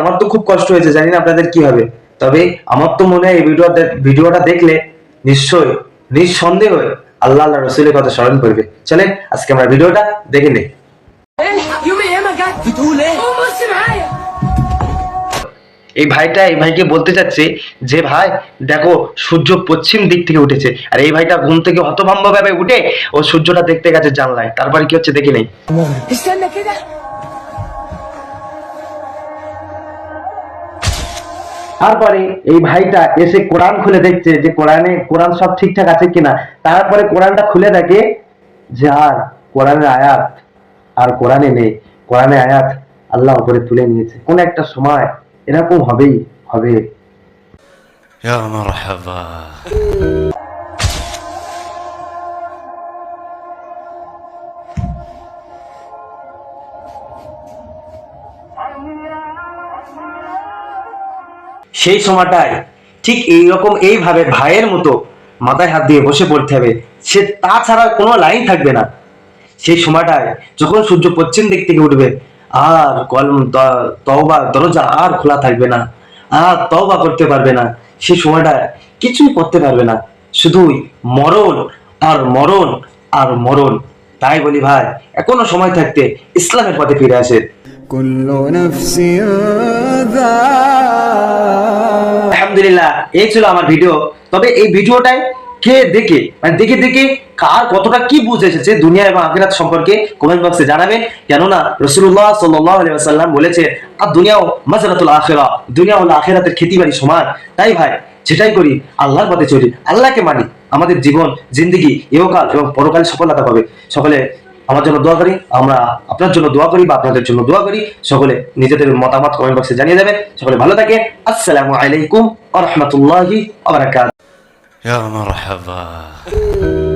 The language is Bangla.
আমার তো খুব কষ্ট হয়েছে জানিনা আপনাদের কি হবে। তবে আমার তো মনে হয় এই ভিডিওটা ভিডিওটা দেখলে নিশ্চয় নিঃসন্দেহ আল্লাহ আল্লাহ রসুলের কথা স্মরণ করবে। চলেন আজকে আমরা ভিডিওটা দেখে নেই। এই ভাইটা, এই ভাইকে বলতে চাচ্ছে যে, ভাই, দেখো, সূর্য পশ্চিম দিক থেকে উঠেছে। আর এই ভাইটা ঘুম থেকে হতভম্ব ভাবে উঠে ও সূর্যটা দেখতে গেছে জানলায়। তারপরে কি হচ্ছে দেখি নেই। তারপরে এই ভাইটা এসে কোরআন খুলে দেখছে যে, কোরআনে, কোরআন সব ঠিকঠাক আছে কিনা। তারপরে কোরআনটা খুলে দেখে যে, আর কোরআনের আয়াত, আর কোরআনে নেই। কোরআনে আয়াত আল্লাহ উপরে তুলে নিয়েছে। কোন একটা সময় এরকম হবেই হবে। সেই সময়টায় ঠিক এইরকম এইভাবে ভাইয়ের মতো মাথায় হাত দিয়ে বসে পড়তে হবে। সে তাছাড়া কোনো লাইন থাকবে না। সেই সময়টায় যখন সূর্য পশ্চিম দিক থেকে উঠবে আর কলম তওবা দরজা আর খোলা থাকবে না আর তওবা করতে পারবে না সে সময়টা কিছুই করতে পারবে না। শুধুই মরণ আর মরণ আর মরণ। তাই বলি ভাই এখনও সময় থাকতে ইসলামের পথে ফিরে আসে। আলহামদুলিল্লাহ এই ছিল আমার ভিডিও। তবে এই ভিডিওটাই কে দেখে মানে দেখে দেখে কার কতটা কি বুঝে এসেছে দুনিয়া এবং আখিরাত সম্পর্কে কমেন্ট বক্সে জানাবেন। কেননা রসুল্লাহ ওয়াসাল্লাম বলেছে আর দুনিয়াও মাজরাতুল আখিরা, দুনিয়া হলো আখিরাতের খেতিবাড়ি সমান তাই ভাই, সেটাই করি, আল্লাহর পথে চলি, আল্লাহকে মানি, আমাদের জীবন, জিন্দগি ইহকাল এবং পরকাল সফলতা পাবে। সকলে আমার জন্য দোয়া করি, আমরা আপনার জন্য দোয়া করি বা আপনাদের জন্য দোয়া করি, সকলে নিজেদের মতামত কমেন্ট বক্সে জানিয়ে দেবেন সকলে ভালো থাকে আসসালামু আলাইকুম আ রহমতুল্লাহি يا مرحبا.